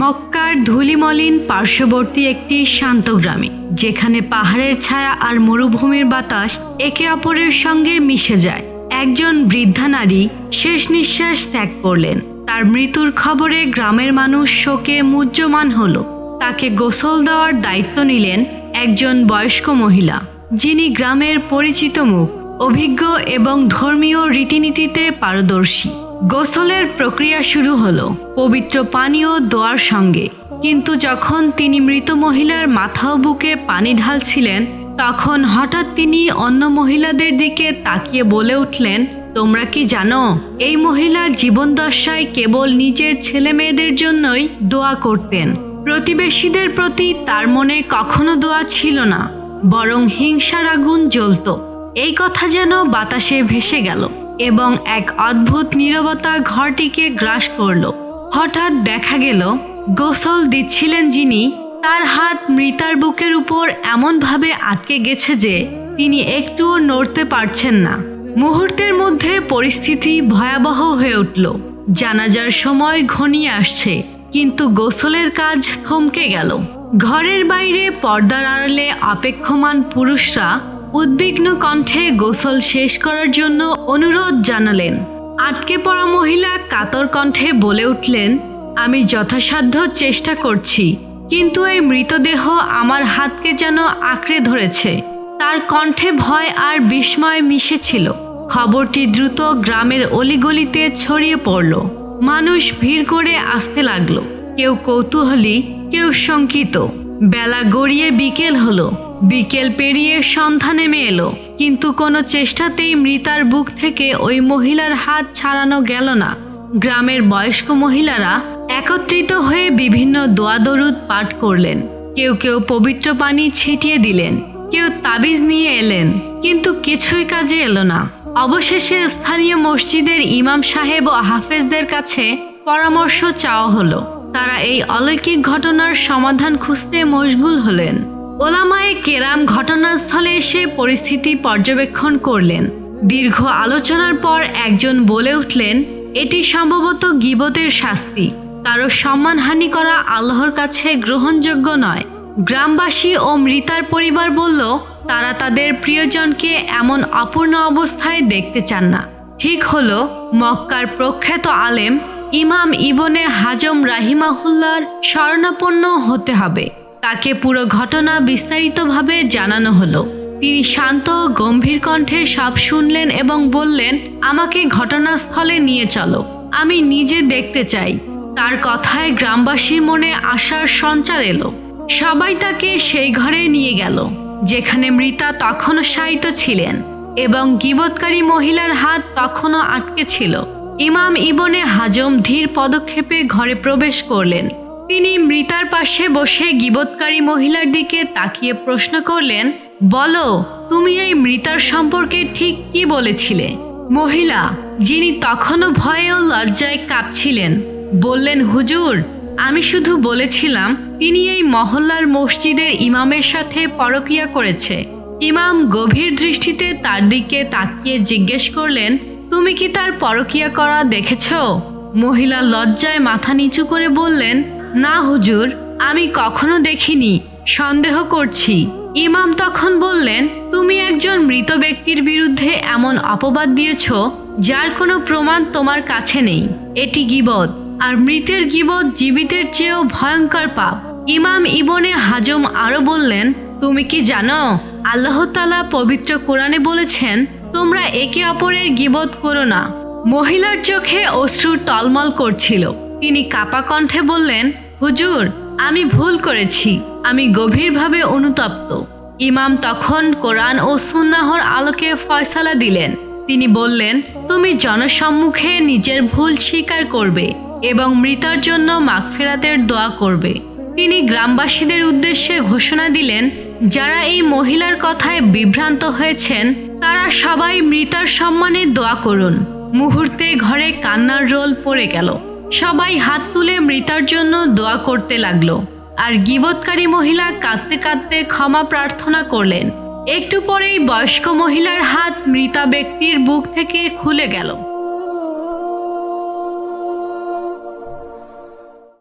মক্কার ধুলিমলিন পার্শ্ববর্তী একটি শান্ত গ্রামে, যেখানে পাহাড়ের ছায়া আর মরুভূমির বাতাস একে অপরের সঙ্গে মিশে যায়। একজন বৃদ্ধা নারী শেষ নিঃশ্বাস ত্যাগ করলেন। তার মৃত্যুর খবরে গ্রামের মানুষ শোকে মুহ্যমান হল। তাকে গোসল দেওয়ার দায়িত্ব নিলেন একজন বয়স্ক মহিলা, যিনি গ্রামের পরিচিত মুখ, অভিজ্ঞ এবং ধর্মীয় রীতিনীতিতে পারদর্শী। গোসলের প্রক্রিয়া শুরু হলো। পবিত্র পানীয় দোয়ার সঙ্গে। কিন্তু যখন তিনি মৃত মহিলার মাথা বুকে পানি ঢালছিলেন, তখন হঠাৎ তিনি অন্য মহিলাদের দিকে তাকিয়ে বলে উঠলেন, তোমরা কি জানো, এই মহিলার জীবন জীবনদশায় কেবল নিজের ছেলে মেয়েদের জন্যই দোয়া করতেন। প্রতিবেশীদের প্রতি তার মনে কখনো দোয়া ছিল না, বরং হিংসার আগুন জ্বলত। এই কথা যেন বাতাসে ভেসে গেল। এবং এক অদ্ভুত নীরবতা ঘরটিকে গ্রাস করল। হঠাৎ দেখা গেল, গোসল দিচ্ছিলেন যিনি, তার হাত মৃতার বুকের উপর এমনভাবে আটকে গেছে যে তিনি একটুও নড়তে পারছেন না। মুহূর্তের মধ্যে পরিস্থিতি ভয়াবহ হয়ে উঠল। জানাজার সময় ঘনিয়ে আসছে, কিন্তু গোসলের কাজ থমকে গেল। ঘরের বাইরে পর্দার আড়ালে অপেক্ষমান পুরুষরা উদ্বিগ্ন কণ্ঠে গোসল শেষ করার জন্য অনুরোধ জানালেন। আটকে পড়া মহিলা কাতর কণ্ঠে বলে উঠলেন, আমি যথাসাধ্য চেষ্টা করছি, কিন্তু এই মৃতদেহ আমার হাতকে যেন আঁকড়ে ধরেছে। তার কণ্ঠে ভয় আর বিস্ময় মিশেছিল। খবরটি দ্রুত গ্রামের অলিগলিতে ছড়িয়ে পড়ল। মানুষ ভিড় করে আসতে লাগল। কেউ কৌতূহলী, কেউ শঙ্কিত। বেলা গড়িয়ে বিকেল হলো। বিকেল পেরিয়ে সন্ধ্যা নেমে এলো, কিন্তু কোনো চেষ্টাতেই মৃতার বুক থেকে ওই মহিলার হাত ছাড়ানো গেল না। গ্রামের বয়স্ক মহিলারা একত্রিত হয়ে বিভিন্ন দোয়াদরুদ পাঠ করলেন। কেউ কেউ পবিত্র পানি ছিটিয়ে দিলেন, কেউ তাবিজ নিয়ে এলেন, কিন্তু কিছুই কাজে এলো না। অবশেষে স্থানীয় মসজিদের ইমাম সাহেব ও হাফেজদের কাছে পরামর্শ চাওয়া হলো। তারা এই অলৌকিক ঘটনার সমাধান খুঁজতে মশগুল হলেন। ওলামায়ে কেরাম ঘটনাস্থলে এসে পরিস্থিতি পর্যবেক্ষণ করলেন। দীর্ঘ আলোচনার পর একজন বলে উঠলেন, এটি সম্ভবত গিবতের শাস্তি। কারও সম্মানহানি করা আল্লাহর কাছে গ্রহণযোগ্য নয়। গ্রামবাসী ও মৃতার পরিবার বলল, তারা তাদের প্রিয়জনকে এমন অপূর্ণ অবস্থায় দেখতে চান না। ঠিক হলো, মক্কার প্রখ্যাত আলেম ইমাম ইবনে হাজম রাহিমাহুল্লার স্মরণাপন্ন হতে হবে। তাকে পুরো ঘটনা বিস্তারিতভাবে জানানো হলো। তিনি শান্ত, গম্ভীর কণ্ঠে সব শুনলেন এবং বললেন, আমাকে ঘটনাস্থলে নিয়ে চলো। আমি নিজে দেখতে চাই। তার কথায় গ্রামবাসীর মনে আশার সঞ্চার এলো। সবাই তাকে সেই ঘরে নিয়ে গেল, যেখানে মৃতা তখনও শায়িত ছিলেন এবং গিবৎকারী মহিলার হাত তখনও আটকে ছিল। ইমাম ইবনে হাজম ধীর পদক্ষেপে ঘরে প্রবেশ করলেন। তিনি মৃতার পাশে বসে গিবৎকারী মহিলার দিকে তাকিয়ে প্রশ্ন করলেন, বলো, তুমি এই মৃতার সম্পর্কে ঠিক কি বলেছিলে? মহিলা, যিনি তখনও ভয়ে ও লজ্জায় কাঁপছিলেন, বললেন, হুজুর, আমি শুধু বলেছিলাম, তিনি এই মহল্লার মসজিদের ইমামের সাথে পরকিয়া করেছে। ইমাম গভীর দৃষ্টিতে তার দিকে তাকিয়ে জিজ্ঞেস করলেন, তুমি কি তার পরকিয়া করা দেখেছ? মহিলা লজ্জায় মাথা নিচু করে বললেন না হুজুর, আমি কখনো দেখিনি, সন্দেহ করছি। ইমাম তখন বললেন, তুমি একজন মৃত ব্যক্তির বিরুদ্ধে এমন অপবাদ দিয়েছ, যার কোনো প্রমাণ তোমার কাছে নেই। এটি গিবত, আর মৃতের গিবত জীবিতের চেয়েও ভয়ঙ্কর পাপ। ইমাম ইবনে হাজম আরও বললেন, তুমি কি জানো, আল্লাহ তালা পবিত্র কোরআনে বলেছেন, তোমরা একে অপরের গিবত করো না। মহিলার চোখে অশ্রুর টলমল করছিল। তিনি কাপা কণ্ঠে বললেন, হুজুর, আমি ভুল করেছি। আমি গভীরভাবে অনুতপ্ত। ইমাম তখন কোরআন ও সুন্নাহর আলোকে ফয়সালা দিলেন। তিনি বললেন, তুমি জনসম্মুখে নিজের ভুল স্বীকার করবে এবং মৃতার জন্য মাগফেরাতের দোয়া করবে। তিনি গ্রামবাসীদের উদ্দেশ্যে ঘোষণা দিলেন, যারা এই মহিলার কথায় বিভ্রান্ত হয়েছেন, তারা সবাই মৃতার সম্মানে দোয়া করুন। মুহূর্তে ঘরে কান্নার রোল পড়ে গেল। সবাই হাত তুলে মৃতার জন্য দোয়া করতে লাগল। আর গিবৎকারী মহিলা কাঁদতে কাঁদতে ক্ষমা প্রার্থনা করলেন। একটু পরেই বয়স্ক মহিলার হাত মৃতা ব্যক্তির বুক থেকে খুলে গেল।